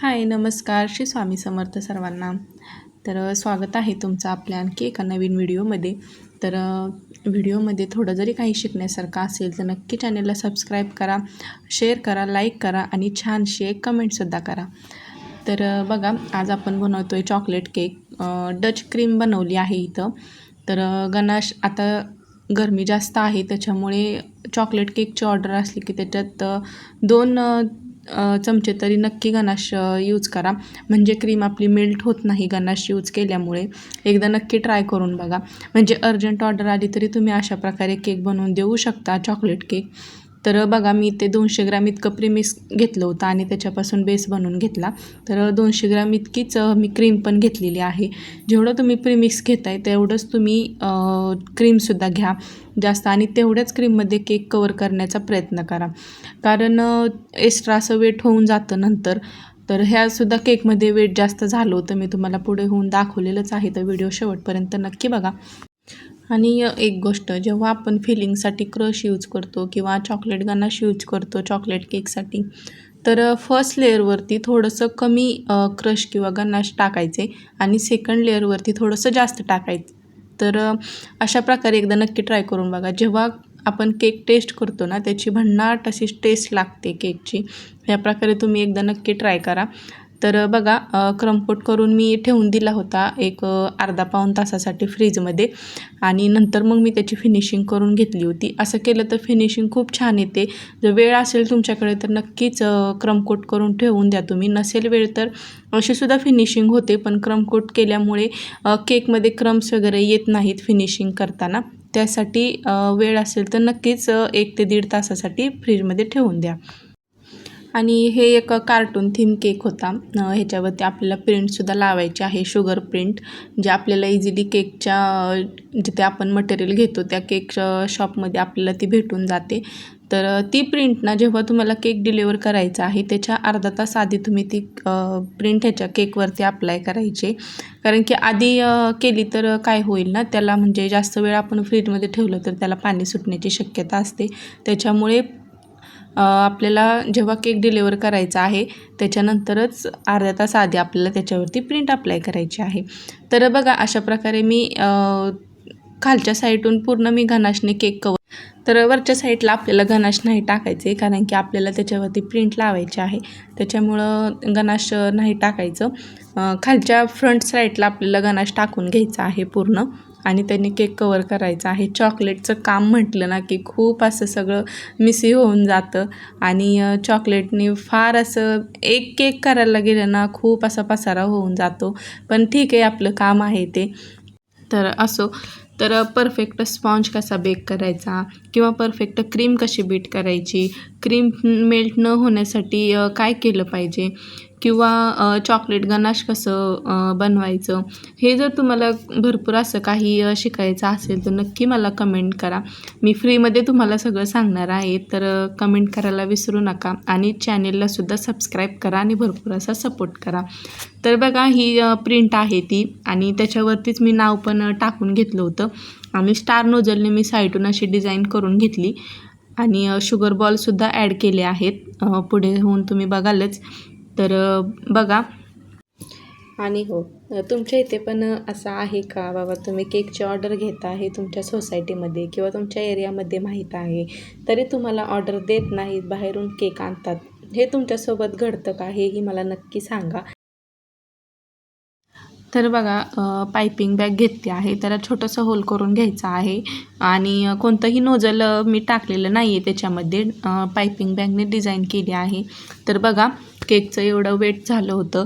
हाय नमस्कार. श्री स्वामी समर्थ सर्वांना. तर स्वागत आहे तुमचं आपल्या आणखी एका नवीन व्हिडिओमध्ये. तर व्हिडिओमध्ये थोडं जरी काही शिकण्यासारखं असेल तर नक्की चॅनलला सबस्क्राईब करा शेअर करा लाईक करा आणि छानशी एक कमेंटसुद्धा करा. तर बघा आज आपण बनवतो आहे चॉकलेट केक. डच क्रीम बनवली आहे इथं. तर गणाश आता गरमी जास्त आहे त्याच्यामुळे चॉकलेट केकची ऑर्डर असली की त्याच्यात दोन चमचे तरी नक्की गणाश यूज करा. म्हणजे क्रीम आपली मेल्ट होत नाही गणाश यूज केल्यामुळे. एकदा नक्की ट्राय करून बघा. म्हणजे अर्जंट ऑर्डर आली तरी तुम्ही अशा प्रकारे केक बनवून देऊ शकता. चॉकलेट केक तर बघा मी ते दोनशे ग्राम इतकं प्रीमिक्स घेतलं होतं आणि त्याच्यापासून बेस बनवून घेतला. तर दोनशे ग्राम इतकीच मी क्रीम पण घेतलेली आहे. जेवढं तुम्ही प्रीमिक्स घेताय तेवढंच तुम्ही क्रीमसुद्धा घ्या जास्त आणि तेवढ्याच क्रीममध्ये केक कवर करण्याचा प्रयत्न करा. कारण एक्स्ट्रा असं वेट होऊन जातं नंतर. तर ह्यासुद्धा केकमध्ये वेट जास्त झालं होतं मी तुम्हाला पुढे होऊन दाखवलेलंच आहे. तर व्हिडिओ शेवटपर्यंत नक्की बघा. आणि एक गोष्ट जेव्हा आपण फिलिंगसाठी क्रश यूज करतो किंवा चॉकलेट गनाश यूज करतो चॉकलेट केकसाठी तर फर्स्ट लेअरवरती थोडंसं कमी क्रश किंवा गनाश टाकायचे आणि सेकंड लेअरवरती थोडंसं जास्त टाकायचं. तर अशा प्रकारे एकदा नक्की ट्राय करून बघा. जेव्हा आपण केक टेस्ट करतो ना त्याची भन्नाट अशी टेस्ट लागते केकची. या प्रकारे तुम्ही एकदा नक्की ट्राय करा. तर बघा क्रमकोट करून मी ठेवून दिला होता एक अर्धा पाऊण तासासाठी फ्रीजमध्ये आणि नंतर मग मी त्याची फिनिशिंग करून घेतली होती. असं केलं तर फिनिशिंग खूप छान येते. जर वेळ असेल तुमच्याकडे तर नक्कीच क्रमकोट करून ठेवून द्या तुम्ही. नसेल वेळ तर अशीसुद्धा फिनिशिंग होते पण क्रमकोट केल्यामुळे केकमध्ये क्रम्स वगैरे येत नाहीत फिनिशिंग करताना. त्यासाठी वेळ असेल तर नक्कीच एक ते दीड तासासाठी फ्रीजमध्ये ठेवून द्या. आणि हे एक कार्टून थीम केक होता. ह्याच्यावरती आपल्याला प्रिंटसुद्धा लावायची आहे शुगर प्रिंट जे आपल्याला इझिली केकच्या जिथे आपण मटेरियल घेतो त्या केक शॉपमध्ये आपल्याला ती भेटून जाते. तर ती प्रिंट ना जेव्हा तुम्हाला केक डिलिव्हर करायचा आहे त्याच्या अर्धा तास आधी तुम्ही ती प्रिंट ह्याच्या केकवरती अप्लाय करायचे. कारण की आधी केली तर काय होईल ना त्याला म्हणजे जास्त वेळ आपण फ्रीजमध्ये ठेवलं तर त्याला पाणी सुटण्याची शक्यता असते. त्याच्यामुळे आपल्याला जेव्हा केक डिलिव्हर करायचा आहे त्याच्यानंतरच अर्ध्या तास आधी आपल्याला त्याच्यावरती प्रिंट अप्लाय करायची आहे. तर बघा अशा प्रकारे मी खालच्या साईडून पूर्ण मी घनाशने केक कवर तर वरच्या साईडला आपल्याला गनाश नाही टाकायचे कारण की आपल्याला त्याच्यावरती प्रिंट लावायची आहे. त्याच्यामुळं गनाश नाही टाकायचं. खालच्या फ्रंट साईडला आपल्याला गनाश टाकून घ्यायचा आहे पूर्ण. आणि त्यांनी केक कवर करायचा. आहे चॉकलेटचं काम म्हटलं ना की खूप असं सगळं मिसी होऊन जातं. आणि चॉकलेटने फार असं एक केक करायला गेलं ना खूप असा पसारा होऊन जातो. पण ठीक आहे आपलं काम आहे ते. तर असो तर परफेक्ट स्पॉन्ज कसा बेक करायचा किंवा परफेक्ट क्रीम कशी बीट करायची क्रीम मेल्ट न होण्यासाठी काय केलं पाहिजे? किंवा चॉकलेट गनाश कसं बनवायचं हे जर तुम्हाला भरपूर असं काही शिकायचं असेल तर नक्की मला कमेंट करा. मी फ्रीमध्ये तुम्हाला सगळं सांगणार आहे तर कमेंट करायला विसरू नका आणि चॅनेललासुद्धा सबस्क्राईब करा आणि भरपूर असा सपोर्ट करा. तर बघा ही प्रिंट आहे ती आणि त्याच्यावरतीच मी नाव पण टाकून घेतलं होतं. आणि स्टार नोजलने मी साईडून अशी डिझाईन करून घेतली आणि शुगर बॉलसुद्धा ॲड केले आहेत. पुढे होऊन तुम्ही बघालच. तर बघा. आणि हो तुमच्या इथे पण असं आहे का? बाबा तुम्ही केकची ऑर्डर घेता हे तुमच्या सोसायटीमध्ये किंवा तुमच्या एरियामध्ये माहीत आहे तरी तुम्हाला ऑर्डर देत नाहीत बाहेरून केक आणतात. हे तुमच्यासोबत घडतं का? हेही मला नक्की सांगा. तर बघा पायपिंग बॅग घेतली आहे त्याला छोटंसं होल करून घ्यायचं आहे. आणि कोणतंही नोजल मी टाकलेलं नाही आहे त्याच्यामध्ये पायपिंग बॅगने डिझाईन केली आहे. तर बघा केकचं एवढं वेट झालं होतं.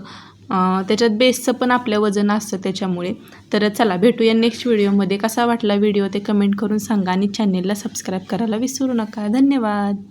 त्याच्यात बेसचं पण आपलं वजन असतं त्याच्यामुळे. तर चला भेटूया नेक्स्ट व्हिडिओमध्ये कसा वाटला व्हिडिओ ते कमेंट करून सांगा आणि चॅनेलला सबस्क्राईब करायला विसरू नका. धन्यवाद.